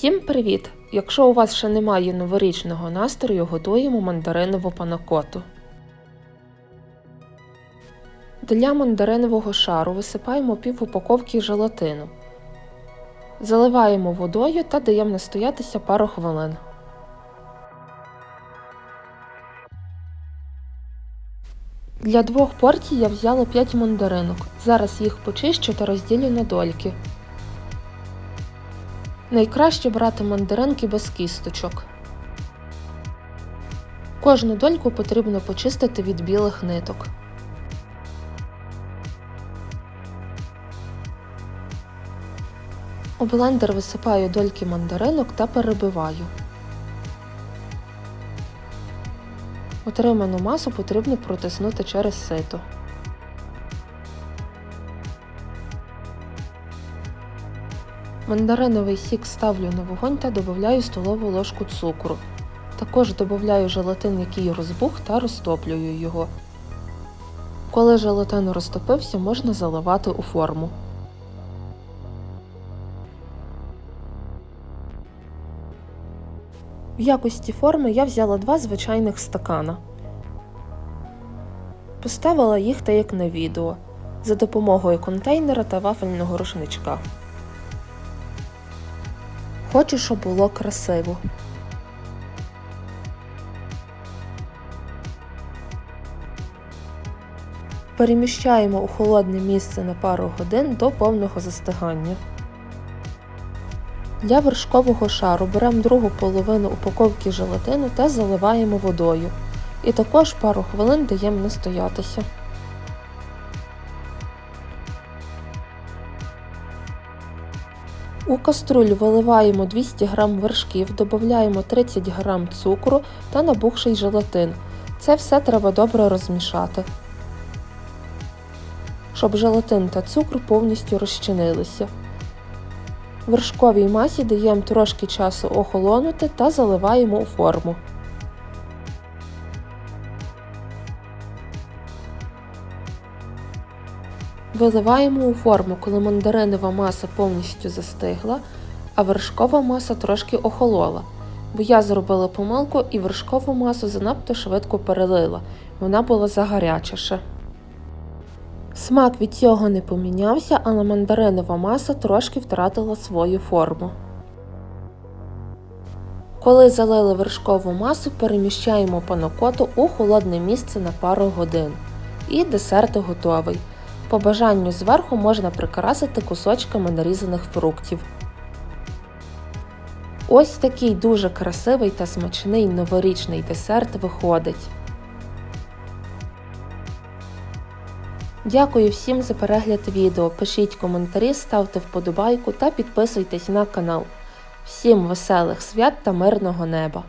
Всім привіт! Якщо у вас ще немає новорічного настрою, готуємо мандаринову панакоту. Для мандаринового шару висипаємо пів упаковки желатину. Заливаємо водою та даємо настоятися пару хвилин. Для двох порцій я взяла 5 мандаринок. Зараз їх почищу та розділю на дольки. Найкраще брати мандаринки без кісточок. Кожну дольку потрібно почистити від білих ниток. У блендер висипаю дольки мандаринок та перебиваю. Отриману масу потрібно протиснути через сито. Мандариновий сік ставлю на вогонь та додаю столову ложку цукру. Також додаю желатин, який розбух, та розтоплюю його. Коли желатин розтопився, можна заливати у форму. В якості форми я взяла два звичайних стакана. Поставила їх та як на відео за допомогою контейнера та вафельного рушничка. Хочу, щоб було красиво. Переміщаємо у холодне місце на пару годин до повного застигання. Для вершкового шару беремо другу половину упаковки желатину та заливаємо водою. І також пару хвилин даємо настоятися. У каструлю виливаємо 200 г вершків, додаємо 30 г цукру та набухший желатин. Це все треба добре розмішати, щоб желатин та цукор повністю розчинилися. Вершковій масі даємо трошки часу охолонути та заливаємо у форму. Виливаємо у форму, коли мандаринова маса повністю застигла, а вершкова маса трошки охолола, бо я зробила помилку і вершкову масу занадто швидко перелила, вона була загарячіша. Смак від цього не помінявся, але мандаринова маса трошки втратила свою форму. Коли залили вершкову масу, переміщаємо панакоту у холодне місце на пару годин. І десерт готовий. По бажанню зверху можна прикрасити кусочками нарізаних фруктів. Ось такий дуже красивий та смачний новорічний десерт виходить. Дякую всім за перегляд відео. Пишіть коментарі, ставте вподобайку та підписуйтесь на канал. Всім веселих свят та мирного неба!